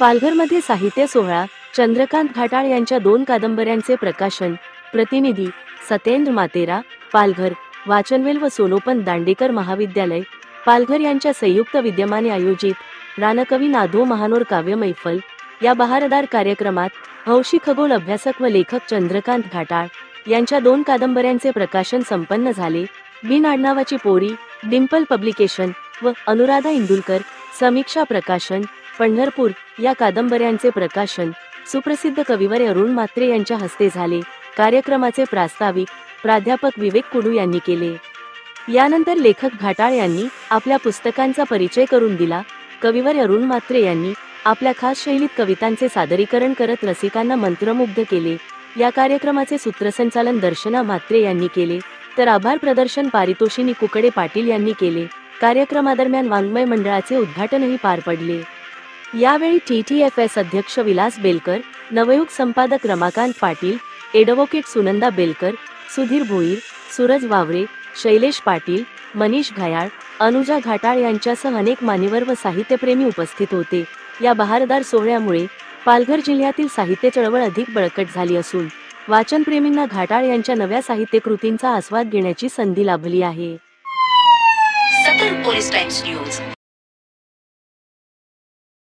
पालघरमध्ये साहित्य सोहळा चंद्रकांत घाटाळ यांच्या दोन कादंबऱ्यांचे प्रकाशन. प्रतिनिधी सत्येंद्र मातेरा पालघर वाचनवेल व सोलोपंत दांडेकर महाविद्यालय पालघर यांच्या संयुक्त विद्यमाने आयोजित रानकवी नाधो महानोर काव्य मैफल या बहारदार कार्यक्रमात हौशी खगोल अभ्यासक व लेखक चंद्रकांत घाटाळ यांच्या दोन कादंबऱ्यांचे प्रकाशन संपन्न झाले. बिन आडनावाची पोरी डिम्पल पब्लिकेशन व अनुराधा इंदुलकर समीक्षा प्रकाशन पंढरपूर या कादंबऱ्यांचे प्रकाशन सुप्रसिद्ध कविवर अरुण मात्रे यांच्या हस्ते झाले. कार्यक्रमाचे प्रास्ताविक प्राध्यापक विवेक कुडू यांनी केले. यानंतर लेखक घाटाळ यांनी आपल्या पुस्तकांचा परिचय करून दिला. कविवर अरुण मात्रे यांनी आपल्या खास शैलीत कवितांचे सादरीकरण करत रसिकांना मंत्रमुग्ध केले. या कार्यक्रमाचे सूत्रसंचालन दर्शना म्हात्रे यांनी केले. तर आभार प्रदर्शन पारितोषिनी कुकडे पाटील यांनी केले. कार्यक्रमादरम्यान वाङ्मय मंडळाचे उद्घाटनही पार पडले. यावेळी टी टी एफ एस अध्यक्ष विलास बेलकर नवयुग संपादक रमाकांत पाटील एडव्होकेट सुनंदा बेलकर सुधीर भोईर सूरज वावरे शैलेश पाटील मनीष घायाळ अनुजा घाटाळ यांच्यासह अनेक मान्यवर व साहित्यप्रेमी उपस्थित होते. या बहारदार सोहळ्यामुळे पालघर जिल्ह्यातील साहित्य चळवळ अधिक बळकट झाली असून वाचनप्रेमींना घाटाळ यांच्या नव्या साहित्यकृतींचा आस्वाद घेण्याची संधी लाभली आहे. Police Times News.